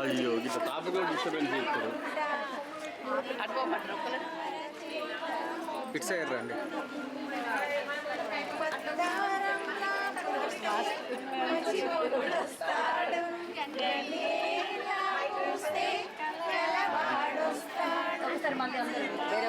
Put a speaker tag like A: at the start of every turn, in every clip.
A: అయ్యో ఇట్లా తాప డిస్టర్బెన్స్ చేస్తారు. ఫిక్స్
B: అయ్యారండి వేరే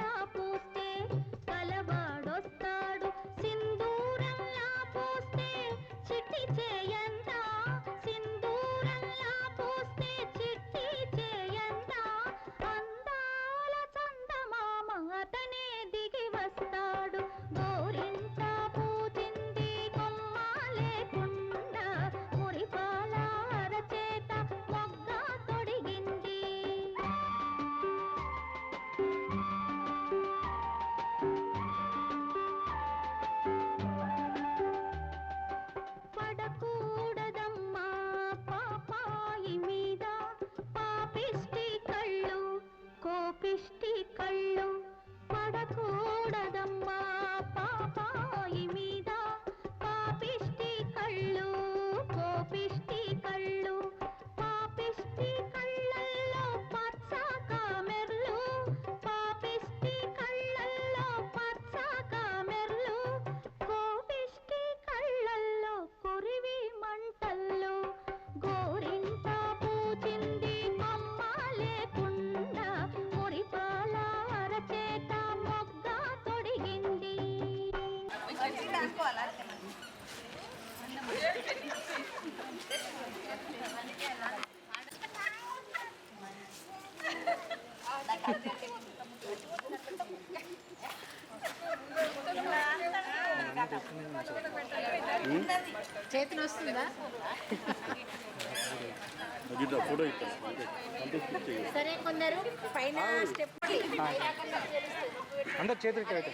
B: చేతులు వస్తుందా?
A: ఫోటో
B: సరే కొందరు పైన స్టెప్
C: అందరు
B: చేతులకి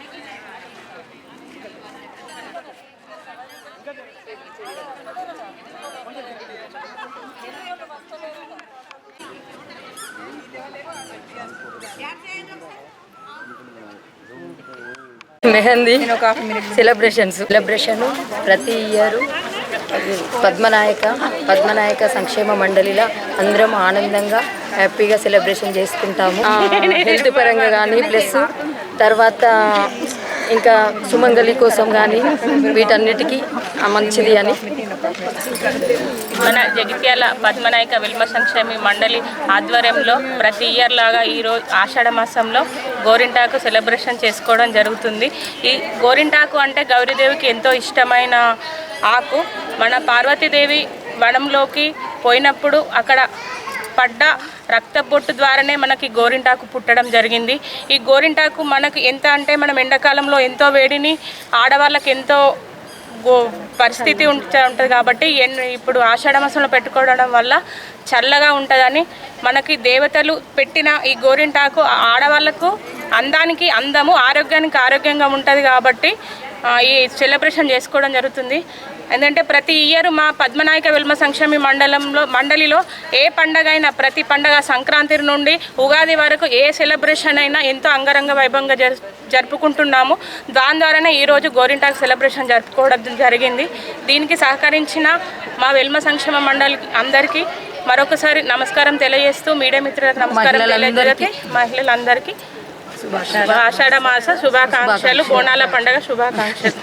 C: మెహందీ సెలబ్రేషన్స్. సెలబ్రేషన్ ప్రతి ఇయర్ పద్మనాయక పద్మనాయక సంక్షేమ మండలిలో అందరం ఆనందంగా హ్యాపీగా సెలబ్రేషన్ చేసుకుంటాము. హెల్త్ పరంగా కానీ ప్లస్ తర్వాత ఇంకా సుమంగళి కోసం కానీ వీటన్నిటికీ మంచిది అని
D: మన జగిత్యాల పద్మనాయక విల్మ సంక్షేమి మండలి ఆధ్వర్యంలో ప్రతి ఇయర్ లాగా ఈరోజు ఆషాఢ మాసంలో గోరింటాకు సెలబ్రేషన్ చేసుకోవడం జరుగుతుంది. ఈ గోరింటాకు అంటే గౌరీదేవికి ఎంతో ఇష్టమైన ఆకు. మన పార్వతీదేవి వనంలోకి పోయినప్పుడు అక్కడ పడ్డ రక్తబొట్టు ద్వారానే మనకి గోరింటాకు పుట్టడం జరిగింది. ఈ గోరింటాకు మనకు ఎంత అంటే మనం ఎండాకాలంలో ఎంతో వేడిని ఆడవాళ్ళకి ఎంతో గో పరిస్థితి ఉంట ఉంటుంది కాబట్టి ఇప్పుడు ఆషాఢ మాసంలో పెట్టుకోవడం వల్ల చల్లగా ఉంటుందని మనకి దేవతలు పెట్టిన ఈ గోరింటాకు ఆడవాళ్ళకు అందానికి అందము ఆరోగ్యానికి ఆరోగ్యంగా ఉంటుంది కాబట్టి ఈ సెలబ్రేషన్ చేసుకోవడం జరుగుతుంది. ఎందుకంటే ప్రతి ఇయర్ మా పద్మనాయక వెల్మ సంక్షేమి మండలంలో మండలిలో ఏ పండగ అయినా ప్రతి పండగ సంక్రాంతి నుండి ఉగాది వరకు ఏ సెలబ్రేషన్ అయినా ఎంతో అంగరంగ వైభవంగా జరు జరుపుకుంటున్నాము. దాని ద్వారానే ఈరోజు గోరింటాకు సెలబ్రేషన్ జరుపుకోవడం జరిగింది. దీనికి సహకరించిన మా వెల్మ సంక్షేమ మండలి అందరికీ మరొకసారి నమస్కారం తెలియజేస్తూ మీడియా మిత్రులకు నమస్కారం తెలియజేసి మహిళలందరికీ ఆషాఢ మాస శుభాకాంక్షలు. బోనాల పండుగ శుభాకాంక్షలు.